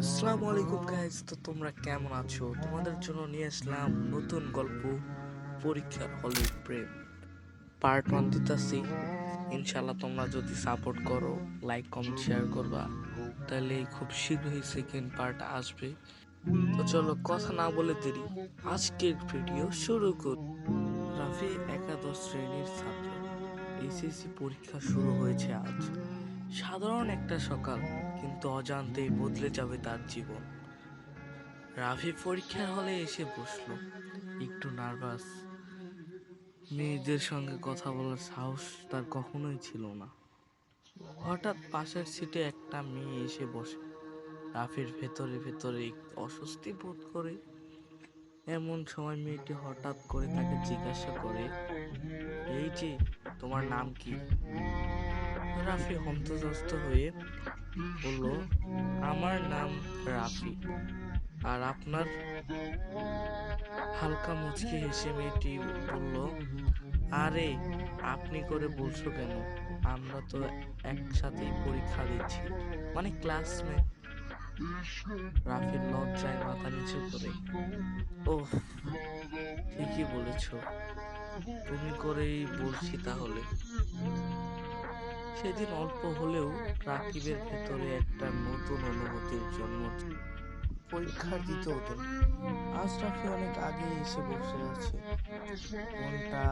আসসালামু আলাইকুম গাইজ তো তোমরা কেমন আছো? তোমাদের জন্য নিয়ে আসলাম নতুন গল্প, পরীক্ষার হলে প্রেম পার্ট ওয়ান দিতেছি। ইনশাল্লাহ তোমরা যদি সাপোর্ট করো লাইক কমেন্ট শেয়ার করবা, তাহলে খুব শীঘ্রই সেকেন্ড পার্ট আসবে। তো চলো কথা না বলে দেরি, আজকের ভিডিও শুরু কর। রাফি একাদশ শ্রেণির ছাত্র, এসএসসি পরীক্ষা শুরু হয়েছে আজ। সাধারণ একটা সকাল, কিন্তু অজান্তেই বদলে যাবে তার জীবন। রাফি পরীক্ষার হলে এসে বসল, একটু নার্ভাস মেয়েদের সঙ্গে কথা বলার সাহস তার কখনোই ছিল না। হঠাৎ পাশের সিটে একটা মেয়ে এসে বসে। রাফির ভেতরে ভেতরে অস্বস্তি বোধ করে। এমন সময় মেয়েটি হঠাৎ করে তাকে জিজ্ঞাসা করে, এই যে, তোমার নাম কি? রাফি হন্তদস্ত হয়ে বলল, আমার নাম রাফি আর আপনার হালকা মুচকি হেসে মেয়েটি বলল, আরে, আপনি করে বলছো কেন? আমরা তো একসাথেই পরীক্ষা দিচ্ছি। মানে ক্লাসমেট। রাফির লজ্জায় মাথা নিচু করে ও ঠিকই বলেছ। তুমি করেই বলছি তাহলে। সেদিন অল্প হলেও রাকিবের ভেতরে একটা নতুন অনুভূতির জন্ম পরীক্ষার দ্বিতীয় দিন আজ রাফি অনেক আগে এসে বসে আছে। মনটা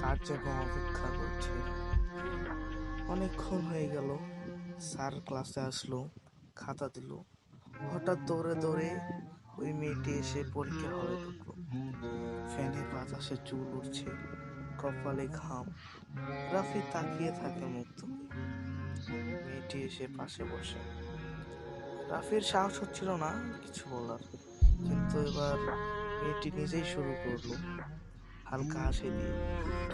কার জন্য অপেক্ষা করছে। অনেকক্ষণ হয়ে গেল। স্যার ক্লাসে আসলো, খাতা দিল। হঠাৎ দৌড়ে দৌড়ে ওই মেয়েটি এসে পরীক্ষা হলে ঢুকলো। ফ্যানের বাতাসে চুল উঠছে কপালে ঘাম। রাফি তাকিয়ে থাকে মুগ্ধ। মেয়েটি এসে পাশে বসে। রাফির সাহস হচ্ছিল না কিছু বলার, কিন্তু এবার মেয়েটি নিজেই শুরু করল হালকা হাসি দিয়ে।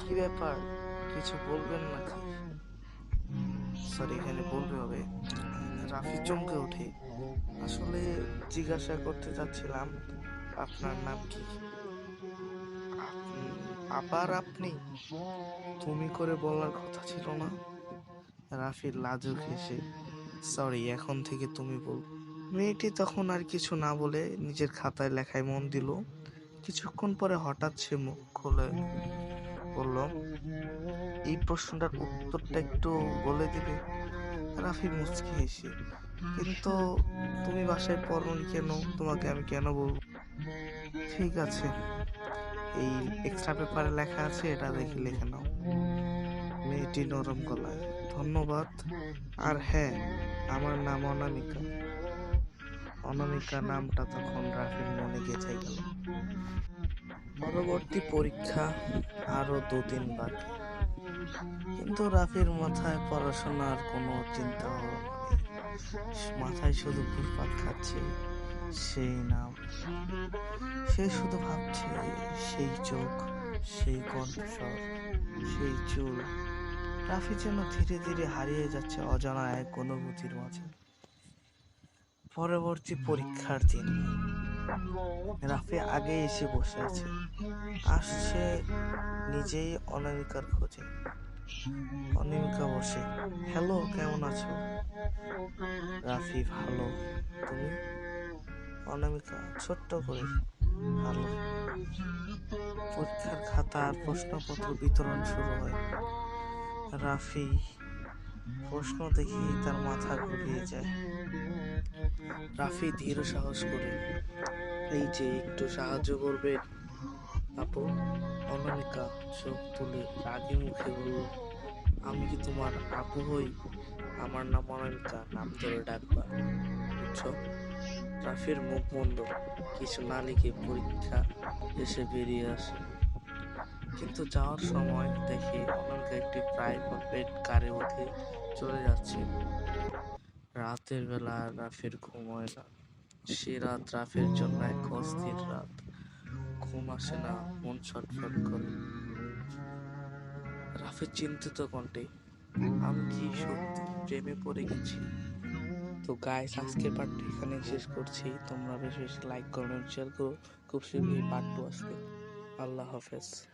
কি ব্যাপার? কিছু বলবেন নাকি? সরি এখানে বলবে হবে। রাফি চমকে ওঠে। আসলে জিজ্ঞাসা করতে চাচ্ছিলাম, আপনার নাম কি? আবার আপনি? তুমি করে বলার কথা ছিল না? রাফির লাজুক হেসে, সরি, এখন থেকে তুমি বল মেয়েটি তখন আর কিছু না বলে নিজের খাতায় লেখায় মন দিল। কিছুক্ষণ পরে হঠাৎ সে মুখ খুলে বলল, এই প্রশ্নটার উত্তরটা একটু বলে দিবে? রাফি মুচকি হেসে, কিন্তু তুমি বাসায় পড়নি কেন? তোমাকে আমি কেন বলব? ঠিক আছে। এই এক্সট্রা পেপারে লেখা আছে, এটা দেখে লিখে নাও। মেয়েটি নরম গলায়, ধন্যবাদ। আর হ্যাঁ আমার নাম অনামিকা। অনামিকা নামটা তখন রাফির মনে গেঁথে গেল। পরবর্তী পরীক্ষা আরও দুদিন বাকি। কিন্তু রাফির মাথায় পড়াশোনার কোনো চিন্তা মাথায় শুধু ঘুরপাক খাচ্ছে। সেই নাম। সে শুধু ভাবছে, সেই চোখ, সেই কণ্ঠস্বর, সেই চুল। রাফি যেন ধীরে ধীরে হারিয়ে যাচ্ছে অজানা এক অনুভূতির মাঝে। পরবর্তী পরীক্ষার দিন। রাফি আগে এসে বসে আছে। আসছে নিজেই অনামিকার খোঁজে। অনামিকা বসে, হ্যালো, কেমন আছো? রাফি, ভালো। তুমি? অনামিকা, ছোট্ট করে। ভালো। পরীক্ষার খাতা আর প্রশ্নপত্র বিতরণ শুরু হয়। রাফি প্রশ্ন দেখেই তার মাথা ঘুরিয়ে যায়। রাফি ধীর সাহস করে, এই যে একটু সাহায্য করবে? আপু? অনামিকা চোখ তুলে রাগি মুখে বলল, আমি কি তোমার আপু হই? আমার নাম অনামিকা, নাম ধরে ডাকবা, বুঝছ? রাফির মুখ বন্ধ। কিছু না লিখে পরীক্ষা এসে বেরিয়ে আসে। কিন্তু যাওয়ার সময় দেখি অনামিকা একটি প্রাইভেট কারে উঠে চলে যাচ্ছে। রাতের বেলা রাফের ঘুম হয় না। সে রাত রাফের জন্য এক অস্থির রাত। ঘুম আসে না, মন ছটফট করে। রাফের চিন্তিত কণ্ঠে, আমি কি সত্যি প্রেমে পড়ে গেছি? তো গাইস আজকের পার্টটি এখানে শেষ করছি। তোমরা বেশ বেশি লাইক কমেন্ট শেয়ার করো। খুব শীঘ্রই পার্ট টু আসবে। আল্লাহ হাফেজ।